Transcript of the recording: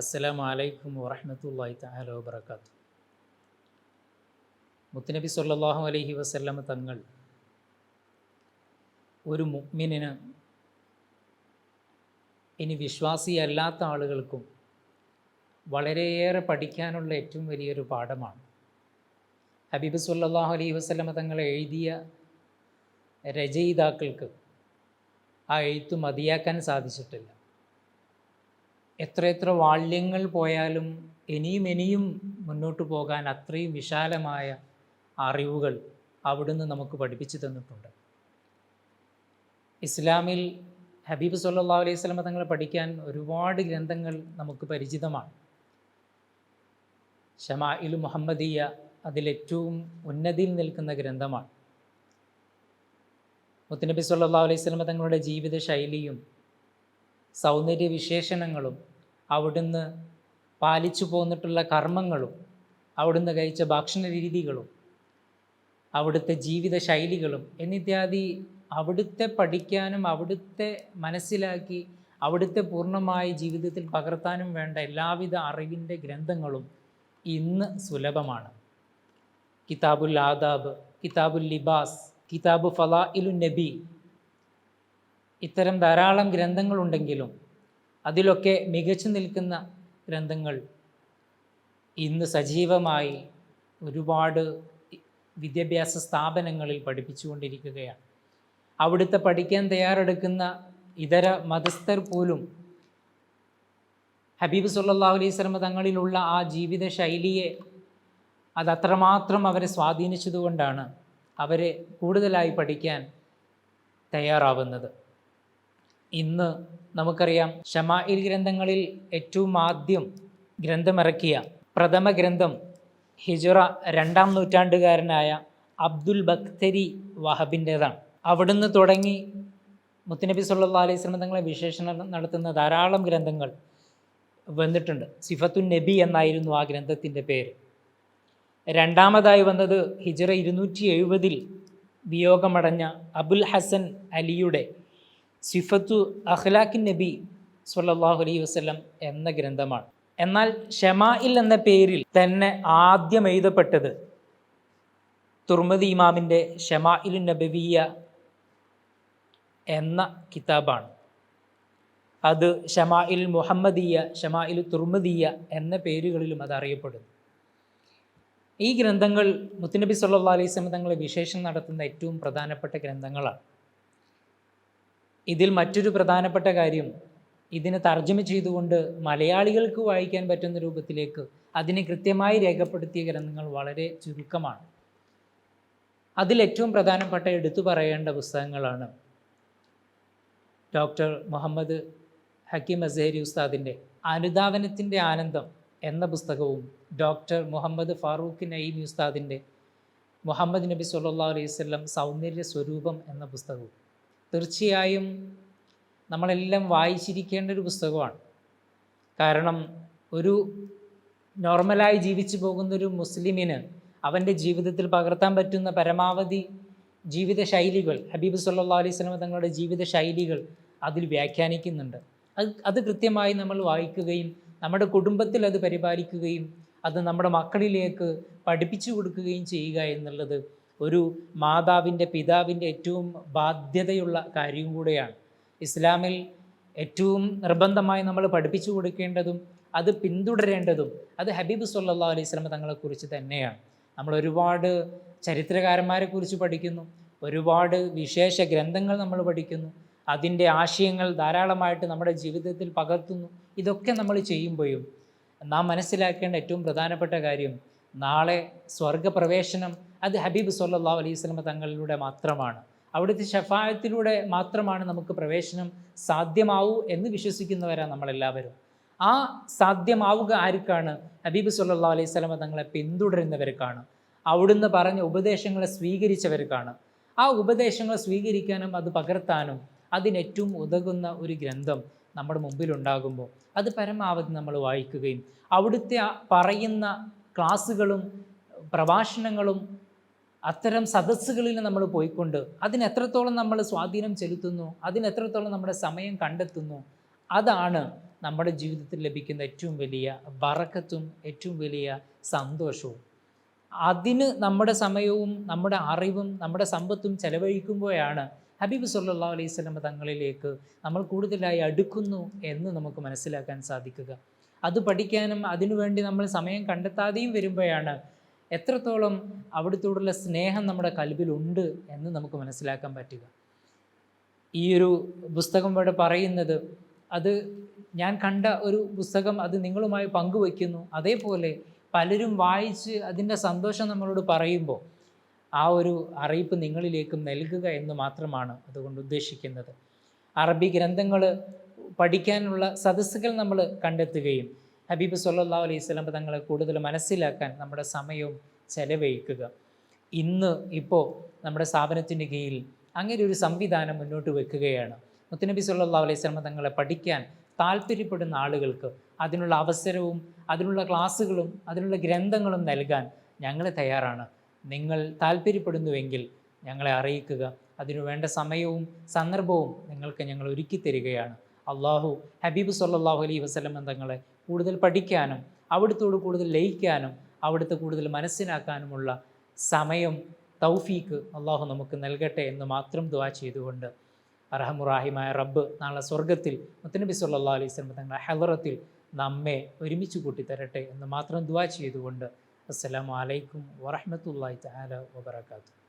അസ്സലാമു അലൈക്കും വറഹമത്തല്ലാഹി തആല വബറകാത്തു. മുത്തുനബി സല്ലല്ലാഹു അലൈഹി വസല്ലം തങ്ങൾ ഒരു മുഅ്മിനിന് ഇനി വിശ്വാസിയല്ലാത്ത ആളുകൾക്കും വളരെയേറെ പഠിക്കാനുള്ള ഏറ്റവും വലിയൊരു പാഠമാണ്. ഹബീബ് സല്ലാഹു അലൈഹി വസ്ലമ തങ്ങൾ എഴുതിയ രചയിതാക്കൾക്ക് ആ എഴുത്ത് മതിയാക്കാൻ സാധിച്ചിട്ടില്ല. എത്രയെത്ര വാള്യങ്ങൾ പോയാലും ഇനിയും ഇനിയും മുന്നോട്ട് പോകാൻ അത്രയും വിശാലമായ അറിവുകൾ അവിടുന്ന് നമുക്ക് പഠിപ്പിച്ചു തന്നിട്ടുണ്ട്. ഇസ്ലാമിൽ ഹബീബ് സല്ലാ അലൈഹി സ്വലമ തങ്ങൾ പഠിക്കാൻ ഒരുപാട് ഗ്രന്ഥങ്ങൾ നമുക്ക് പരിചിതമാണ്. ഷമാഇൽ മുഹമ്മദീയ അതിലേറ്റവും ഉന്നതിയിൽ നിൽക്കുന്ന ഗ്രന്ഥമാണ്. മുത്തനബി സല്ലാ അലൈഹി സ്വലമ തങ്ങളുടെ ജീവിത ശൈലിയും സൗന്ദര്യ വിശേഷണങ്ങളും അവിടുന്ന് പാലിച്ചു പോന്നിട്ടുള്ള കർമ്മങ്ങളും അവിടുന്ന് കഴിച്ച ഭക്ഷണ രീതികളും അവിടുത്തെ ജീവിത ശൈലികളും എന്നിത്യാദി അവിടുത്തെ പഠിക്കാനും അവിടുത്തെ മനസ്സിലാക്കി അവിടുത്തെ പൂർണമായി ജീവിതത്തിൽ പകർത്താനും വേണ്ട എല്ലാവിധ അറിവിന്റെ ഗ്രന്ഥങ്ങളും ഇന്ന് സുലഭമാണ്. കിതാബുൽ ആദാബ് കിതാബുൽ ലിബാസ് കിതാബ് ഫലാ ഇലു നബി. ഇത്തരം ധാരാളം ഗ്രന്ഥങ്ങളുണ്ടെങ്കിലും അതിലൊക്കെ മികച്ചു നിൽക്കുന്ന ഗ്രന്ഥങ്ങൾ ഇന്ന് സജീവമായി ഒരുപാട് വിദ്യാഭ്യാസ സ്ഥാപനങ്ങളിൽ പഠിപ്പിച്ചുകൊണ്ടിരിക്കുകയാണ്. അവിടുത്തെ പഠിക്കാൻ തയ്യാറെടുക്കുന്ന ഇതര മതസ്ഥർ പോലും ഹബീബ് സല്ലാഹു അലൈഹി തങ്ങളിലുള്ള ആ ജീവിത ശൈലിയെ അത് അത്രമാത്രം അവരെ സ്വാധീനിച്ചതുകൊണ്ടാണ് അവരെ കൂടുതലായി പഠിക്കാൻ തയ്യാറാവുന്നത്. ഇന്ന് നമുക്കറിയാം ഷമായിൽ ഗ്രന്ഥങ്ങളിൽ ഏറ്റവും ആദ്യം ഗ്രന്ഥമിറക്കിയ പ്രഥമ ഗ്രന്ഥം ഹിജുറ രണ്ടാം നൂറ്റാണ്ടുകാരനായ അബ്ദുൽ ബക്തരി വഹബിന്റേതാണ്. അവിടുന്ന് തുടങ്ങി മുത്തനബി സല്ലാ അലൈഹി സ്വലം തങ്ങളെ വിശേഷണം നടത്തുന്ന ധാരാളം ഗ്രന്ഥങ്ങൾ വന്നിട്ടുണ്ട്. സിഫത്തു നബി എന്നായിരുന്നു ആ ഗ്രന്ഥത്തിന്റെ പേര്. രണ്ടാമതായി വന്നത് ഹിജറ ഇരുന്നൂറ്റി എഴുപതിൽ വിയോഗമടഞ്ഞ അബുൽ ഹസൻ അലിയുടെ സിഫത്തു അഖ്ലാഖിൻ നബി സല്ലാഹു അലൈഹി വസ്ലം എന്ന ഗ്രന്ഥമാണ്. എന്നാൽ ഷമായിൽ എന്ന പേരിൽ തന്നെ ആദ്യം എഴുതപ്പെട്ടത് തുർമദി ഇമാമിന്റെ ഷമായിൽ നബവിയ എന്ന കിതാബാണ്. അത് ഷമായിൽ മുഹമ്മദീയ ഷമായിൽ തുർമദീയ എന്ന പേരുകളിലും അത് അറിയപ്പെടുന്നു. ഈ ഗ്രന്ഥങ്ങൾ മുത്തുനബി സല്ലാ അലൈഹി സ്വലം തങ്ങളെ വിശേഷം നടത്തുന്ന ഏറ്റവും പ്രധാനപ്പെട്ട ഗ്രന്ഥങ്ങളാണ്. ഇതിൽ മറ്റൊരു പ്രധാനപ്പെട്ട കാര്യം ഇതിനെ തർജമ ചെയ്തുകൊണ്ട് മലയാളികൾക്ക് വായിക്കാൻ പറ്റുന്ന രൂപത്തിലേക്ക് അതിനെ കൃത്യമായി രേഖപ്പെടുത്തിയ ഗ്രന്ഥങ്ങൾ വളരെ ചുരുക്കമാണ്. അതിൽ ഏറ്റവും പ്രധാനപ്പെട്ട എടുത്തു പറയേണ്ട പുസ്തകങ്ങളാണ് ഡോക്ടർ മുഹമ്മദ് ഹക്കീം അസേരി ഉസ്താദിന്റെ അനുധാവനത്തിന്റെ ആനന്ദം എന്ന പുസ്തകവും ഡോക്ടർ മുഹമ്മദ് ഫാറൂഖ് നയീം ഉസ്താദിന്റെ മുഹമ്മദ് നബി സല്ലാ അലൈവല്ലം സൗന്ദര്യ സ്വരൂപം എന്ന പുസ്തകവും. തീർച്ചയായും നമ്മളെല്ലാം വായിച്ചിരിക്കേണ്ട ഒരു പുസ്തകമാണ്. കാരണം ഒരു നോർമലായി ജീവിച്ചു പോകുന്ന ഒരു മുസ്ലിമിന് അവന്റെ ജീവിതത്തിൽ പകർത്താൻ പറ്റുന്ന പരമാവധി ജീവിത ശൈലികൾ ഹബീബ് സല്ലാ അലൈഹി സ്വലം തങ്ങളുടെ ജീവിത ശൈലികൾ അതിൽ വ്യാഖ്യാനിക്കുന്നുണ്ട്. അത് അത് കൃത്യമായി നമ്മൾ വായിക്കുകയും നമ്മുടെ കുടുംബത്തിൽ അത് പരിപാലിക്കുകയും അത് നമ്മുടെ മക്കളിലേക്ക് പഠിപ്പിച്ചു കൊടുക്കുകയും ചെയ്യുക എന്നുള്ളത് ഒരു മാതാവിന്റെ പിതാവിന്റെ ഏറ്റവും ബാധ്യതയുള്ള കാര്യവും കൂടെയാണ്. ഇസ്ലാമിൽ ഏറ്റവും നിർബന്ധമായി നമ്മൾ പഠിപ്പിച്ചു കൊടുക്കേണ്ടതും അത് പിന്തുടരേണ്ടതും അത് ഹബീബ് സല്ലാ അലൈഹി സ്വലമ തങ്ങളെക്കുറിച്ച് തന്നെയാണ്. നമ്മൾ ഒരുപാട് ചരിത്രകാരന്മാരെ കുറിച്ച് പഠിക്കുന്നു ഒരുപാട് വിശേഷ ഗ്രന്ഥങ്ങൾ നമ്മൾ പഠിക്കുന്നു അതിന്റെ ആശയങ്ങൾ ധാരാളമായിട്ട് നമ്മുടെ ജീവിതത്തിൽ പകർത്തുന്നു ഇതൊക്കെ നമ്മൾ ചെയ്യുമ്പോഴും നാം മനസ്സിലാക്കേണ്ട ഏറ്റവും പ്രധാനപ്പെട്ട കാര്യം നാളെ സ്വർഗപ്രവേശനം അത് ഹബീബ് സല്ലാ അലൈഹി സ്വലമ തങ്ങളിലൂടെ മാത്രമാണ്. അവിടുത്തെ ഷഫായത്തിലൂടെ മാത്രമാണ് നമുക്ക് പ്രവേശനം സാധ്യമാവൂ എന്ന് വിശ്വസിക്കുന്നവരാണ് നമ്മളെല്ലാവരും. ആ സാധ്യമാവുക ആർക്കാണ്? ഹബീബ് സല്ലാ അലൈഹി സ്വലമ തങ്ങളെ പിന്തുടരുന്നവർക്കാണ് അവിടുന്ന് പറഞ്ഞ ഉപദേശങ്ങളെ സ്വീകരിച്ചവർക്കാണ് ആ ഉപദേശങ്ങൾ സ്വീകരിക്കാനും അത് പകർത്താനും അതിനേറ്റവും ഉതകുന്ന ഒരു ഗ്രന്ഥം നമ്മുടെ മുമ്പിലുണ്ടാകുമ്പോൾ അത് പരമാവധി നമ്മൾ വായിക്കുകയും അവിടുത്തെ പറയുന്ന ക്ലാസ്സുകളും പ്രഭാഷണങ്ങളും അത്തരം സദസ്സുകളിൽ നമ്മൾ പോയിക്കൊണ്ട് അതിനെത്രത്തോളം നമ്മൾ സ്വാധീനം ചെലുത്തുന്നു അതിനെത്രത്തോളം നമ്മുടെ സമയം കണ്ടെത്തുന്നു അതാണ് നമ്മുടെ ജീവിതത്തിൽ ലഭിക്കുന്ന ഏറ്റവും വലിയ വറക്കത്തും ഏറ്റവും വലിയ സന്തോഷവും. അതിന് നമ്മുടെ സമയവും നമ്മുടെ അറിവും നമ്മുടെ സമ്പത്തും ചെലവഴിക്കുമ്പോഴാണ് ഹബീബ് സല്ലാ അലൈഹി സ്വലമ തങ്ങളിലേക്ക് നമ്മൾ കൂടുതലായി അടുക്കുന്നു എന്ന് നമുക്ക് മനസ്സിലാക്കാൻ സാധിക്കുക. അത് പഠിക്കാനും അതിനുവേണ്ടി നമ്മൾ സമയം കണ്ടെത്താതെയും വരുമ്പോഴാണ് എത്രത്തോളം അവിടുത്തോടുള്ള സ്നേഹം നമ്മുടെ കൽബിലുണ്ട് എന്ന് നമുക്ക് മനസ്സിലാക്കാൻ പറ്റുക. ഈ ഒരു പുസ്തകം ഇവിടെ പറയുന്നത് അത് ഞാൻ കണ്ട ഒരു പുസ്തകം അത് നിങ്ങളുമായി പങ്കുവയ്ക്കുന്നു അതേപോലെ പലരും വായിച്ച് അതിന്റെ സന്തോഷം നമ്മളോട് പറയുമ്പോൾ ആ ഒരു അറിയിപ്പ് നിങ്ങളിലേക്കും നൽകുക എന്ന് മാത്രമാണ് അതുകൊണ്ട് ഉദ്ദേശിക്കുന്നത്. അറബി ഗ്രന്ഥങ്ങൾ പഠിക്കാനുള്ള സദസ്സുകൾ നമ്മൾ കണ്ടെത്തുകയും ഹബീബ് സല്ലാ അലൈഹി സ്വലം തങ്ങളെ കൂടുതൽ മനസ്സിലാക്കാൻ നമ്മുടെ സമയവും ചെലവഴിക്കുക. ഇന്ന് ഇപ്പോൾ നമ്മുടെ സ്ഥാപനത്തിന്റെ കീഴിൽ അങ്ങനെ ഒരു സംവിധാനം മുന്നോട്ട് വെക്കുകയാണ്. മുത്തനബി സല്ലാ അലൈഹി സ്വലം തങ്ങളെ പഠിക്കാൻ താല്പര്യപ്പെടുന്ന ആളുകൾക്ക് അതിനുള്ള അവസരവും അതിനുള്ള ക്ലാസ്സുകളും അതിനുള്ള ഗ്രന്ഥങ്ങളും നൽകാൻ ഞങ്ങൾ തയ്യാറാണ്. നിങ്ങൾ താല്പര്യപ്പെടുന്നുവെങ്കിൽ ഞങ്ങളെ അറിയിക്കുക. അതിനു വേണ്ട സമയവും സന്ദർഭവും നിങ്ങൾക്ക് ഞങ്ങൾ ഒരുക്കി തരികയാണ് അള്ളാഹു ഹബീബ് സല്ലാഹു അലൈഹി വസ്ലം തങ്ങളെ കൂടുതൽ പഠിക്കാനും അവിടുത്തോട് കൂടുതൽ ലയിക്കാനും അവിടുത്തെ കൂടുതൽ മനസ്സിലാക്കാനുമുള്ള സമയം തൗഫീക്ക് അള്ളാഹു നമുക്ക് നൽകട്ടെ എന്ന് മാത്രം ദുവാ ചെയ്തുകൊണ്ട് അറഹമുറാഹിമായ റബ്ബ് നാളെ സ്വർഗത്തിൽ മുത്തനബി സല്ലാ അലൈഹി സ്വലം തങ്ങളുടെ ഹലറത്തിൽ നമ്മെ ഒരുമിച്ച് കൂട്ടിത്തരട്ടെ എന്ന് മാത്രം ദുവാ ചെയ്തുകൊണ്ട് അസ്സലാമു അലൈക്കും താല വബറകാതുഹു.